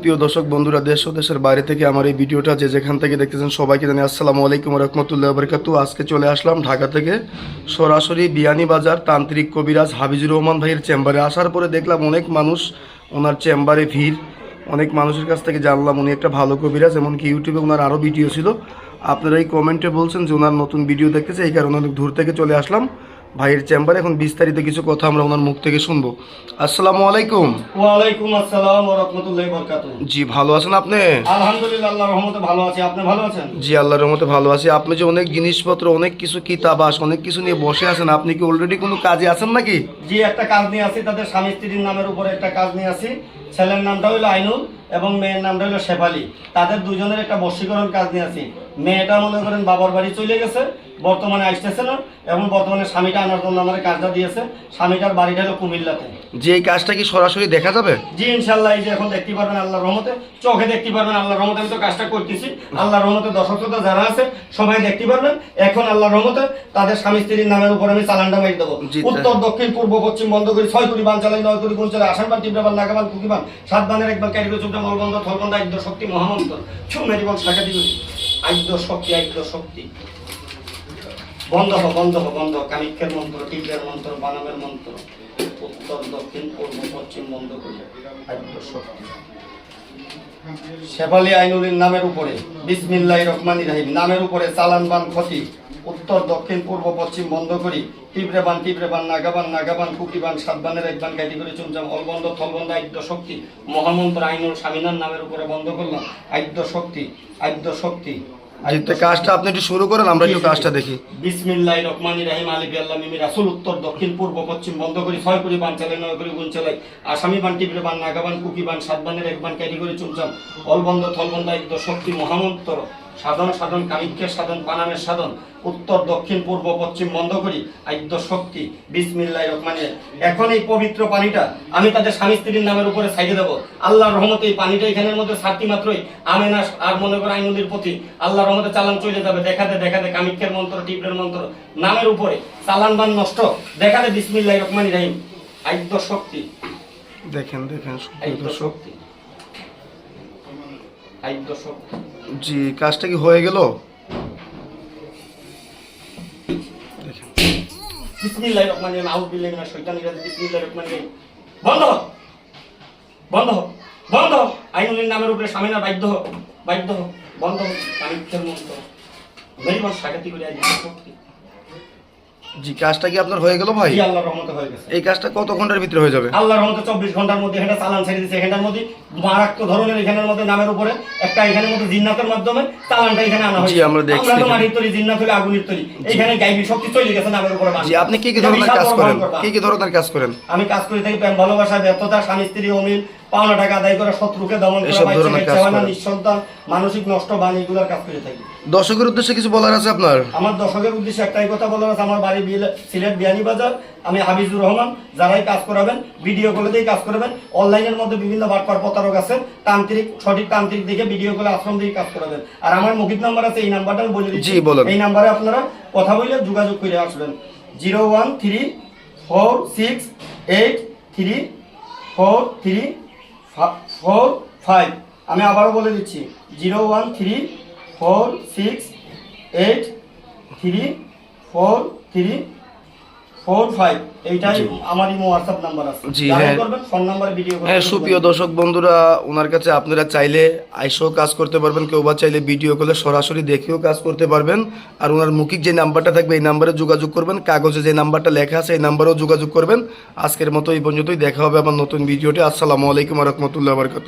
প্রিয় দর্শক বন্ধুরা, দেশ ও দেশের বাইরে থেকে আমার এই ভিডিওটা যে যেখান থেকে দেখতেছেন সবাইকে জানি আসসালামু আলাইকুম রহমতুল্লাহ বরকাতু আজকে চলে আসলাম ঢাকা থেকে সরাসরি বিয়ানীবাজার তান্ত্রিক কবিরাজ হাবিজুর রহমান ভাইয়ের চেম্বারে। আসার পরে দেখলাম অনেক মানুষ ওনার চেম্বারে ভিড়, অনেক মানুষের কাছ থেকে জানলাম উনি একটা ভালো কবিরাজ, এমনকি ইউটিউবে ওনার আরও ভিডিও ছিল। আপনারা এই কমেন্টে বলছেন যে ওনার নতুন ভিডিও দেখতেছে, এই কারণে অনেক দূর থেকে চলে আসলাম। ভাইয়ের চেম্বারে এখন বিস্তারিত কিছু কথা আমরা ওনার মুখ থেকে শুনব। আসসালামু আলাইকুম। ওয়ালাইকুম আসসালাম ওয়া রাহমাতুল্লাহি ওয়া বারাকাতুহু। জি ভালো আছেন আপনি? আলহামদুলিল্লাহ আল্লাহর রহমতে ভালো আছি। আপনি ভালো আছেন? জি আল্লাহর রহমতে ভালো আছি। আপনি যে অনেক জিনিসপত্র অনেক কিছু কিতাব কিতাবাস অনেক কিছু নিয়ে বসে আছেন আপনি কি অলরেডি কোনো কাজে আছেন নাকি? জি একটা কাজ নিয়ে আছি তাদের স্বামী স্ত্রীর নামের উপরে একটা কাজ নিয়ে আসি। ছেলের নামটা হলো আইনুল এবং মেয়ের নামটা হলো শেফালি। তাদের দুজনের একটা বশীকরণ কাজ নিয়ে আসি মেয়েটা মনে করেন বাবার বাড়ি চলে গেছে বর্তমানে আসতেছে না এবং বর্তমানে স্বামীটা আনার জন্য আমার কাজটা দিয়েছে। স্বামীটার বাড়িটা হলো কুমিল্লাতে। যে এই কাজটা কি সরাসরি দেখা যাবে? জি ইনশাল্লাহ এই যে এখন দেখতে পারবেন আল্লাহর রহমতে চোখে দেখতে পারবেন আল্লাহ রহমতে আমি তো কাজটা করতেছি। আল্লাহর রহমতে দর্শক যারা আছে সবাই দেখতে পারবেন। এখন আল্লাহর রহমতে তাদের স্বামী স্ত্রীর নামের উপর আমি চালানটা মারি দেবো। উত্তর দক্ষিণ পূর্ব পশ্চিম বন্ধ করি ছয় কোটি বান চালাই নয় কোটি গুণ চালাই আসাম বান টিপড়া বান নাগাবান সাত বানের একবার মলবন্ধ, থলবন্ধ শক্তি শাখা শক্তি শক্তি। বন্ধ হ বন্ধ হ, বন্ধ কামিক্ষের মন্ত্র মন্ত্র বানামের মন্ত্র। উত্তর, দক্ষিণ, পূর্ব, পশ্চিম, বন্ধ করি শক্তি। শেফালি নামের উপরে। বিসমিল্লাহ রহমান রাহিম। নামের উপরে চালান বান ক্ষতি উত্তর দক্ষিণ পূর্ব পশ্চিম বন্ধ করি। টিপরে বান টিপরে বান নাগাবান নাগাবান কুকি বান সাত বানের এক বান গাইটি করে চুমচাম অলবন্ধ থলবন্ধ আদ্য শক্তি। মহামন্ত্র আইনুল স্বামীনার নামের উপরে বন্ধ করলাম। আদ্য শক্তি আদ্য শক্তি কাজটা আপনি একটু শুরু করেন আমরা একটু কাজটা দেখি। বিসমিল্লাহ রহমান রাহিম আলিফ আল্লাহ মিমি রাসুল উত্তর দক্ষিণ পূর্ব পশ্চিম বন্ধ করি। ছয় করি বান চালাই নয় করি গুণ চালাই। আসামি বান টিপরে বান নাগাবান কুকি বান সাত বানের এক বান ক্যাটি করে চুমচাম অলবন্ধ থলবন্ধ আদ্য শক্তি মহামন্ত্র সাধন সাধন কামিক্ষের সাধন পানামের সাধন উত্তর দক্ষিণ পূর্ব পশ্চিম বন্ধ করি আদ্য শক্তি বিসমিল্লাহ রহমান এখন এই পবিত্র পানিটা আমি তাদের স্বামী স্ত্রীর নামের উপরে ছাইড়ে দেবো। আল্লাহর রহমতে এই পানিটা এখানের মধ্যে ছাড়তি মাত্রই। আমেনা আর মনে করো আইনুলির প্রতি আল্লাহর রহমতে চালান চলে যাবে। দেখাতে দেখাতে কামিক্ষের মন্ত্র টিপের মন্ত্র নামের উপরে। চালান বান নষ্ট। দেখাতে বিসমিল্লাহ রহমান রাহিম। আদ্য শক্তি। দেখেন দেখেন শক্তি। জি কাজটা কি হয়ে গেল দেখেন বিসমিল্লাহ রহমান রহিম আউযু বিল্লাহি মিনাশ শাইতানির রাজিম বিসমিল্লাহির রহমানির রহিম বন্ধ বন্ধ। বন্ধ। আইনুলের নামের উপরে স্বামীনা বাধ্য বাধ্য। বন্ধ। কামিক্ষের মন্ত্র মেরিবন সাকাতি করে আজ শক্তি জি কাজটা কি আপনার হয়ে গেল ভাই? জি আল্লাহর রহমতে হয়ে গেছে। এই কাজটা কত ঘণ্টার ভিতরে হয়ে যাবে? আল্লাহর রহমতে চব্বিশ ঘণ্টার মধ্যে এখানে চালান ছেড়ে এখানটার মধ্যে মারাত্মক ধরনের এখানের মধ্যে নামের উপরে একটা এখানের মধ্যে জিন্নাতের মাধ্যমে চালানটা এখানে আনা হয়েছে। জি, আমরা দেখছি আমরা তো এখানে। মাটির তৈরি জিন্নাত হলে আগুনের তৈরি। এখানে গাইবি শক্তি চলে গেছে নামের উপরে জি আপনি কি কি ধরনের কাজ করেন? কি কি ধরনের কাজ করেন? আমি কাজ করে থাকি প্রেম ভালোবাসা ব্যর্থতা স্বামী স্ত্রী অমিল পাওনা টাকা আদায় করা শত্রুকে দমন করা। নিঃসন্তান মানসিক নষ্ট বাণী এগুলোর কাজ করে থাকি। দর্শকের উদ্দেশ্যে কিছু বলার আছে আপনার? আমার দর্শকের উদ্দেশ্যে একটাই কথা বলার আছে আমার বাড়ি সিলেট বিয়ানি বাজার। আমি হাবিজুর রহমান যারাই কাজ করাবেন ভিডিও কলেতেই কাজ করবেন। অনলাইনের মধ্যে বিভিন্ন বাটপার প্রতারক আছে তান্ত্রিক সঠিক তান্ত্রিক দেখে ভিডিও কলে আশ্রম দিয়ে কাজ করাবেন। আর আমার মুখিত নাম্বার আছে এই নাম্বারটা আমি বলে দিচ্ছি। এই নাম্বারে আপনারা কথা বলে যোগাযোগ করে আসবেন। Zero one three four six eight three four three four five. আমি আবারও বলে দিচ্ছি, zero one three four six eight three four three four five এইটাই আমার ইমো হোয়াটসঅ্যাপ নাম্বার আছে। জি, হ্যাঁ। ফোন নাম্বারে ভিডিও হ্যাঁ সুপ্রিয় দর্শক বন্ধুরা ওনার কাছে আপনারা চাইলে আইসেও কাজ করতে পারবেন কেউ বা চাইলে ভিডিও কলে সরাসরি দেখেও কাজ করতে পারবেন। আর ওনার মুখিক যে নাম্বারটা থাকবে এই নাম্বারে যোগাযোগ করবেন কাগজে যে নাম্বারটা লেখা আছে এই নাম্বারেও যোগাযোগ করবেন। আজকের মতো এই পর্যন্তই দেখা হবে আমার নতুন ভিডিওটি আসসালামু আলাইকুম রহমতুল্লাহ বারকাতু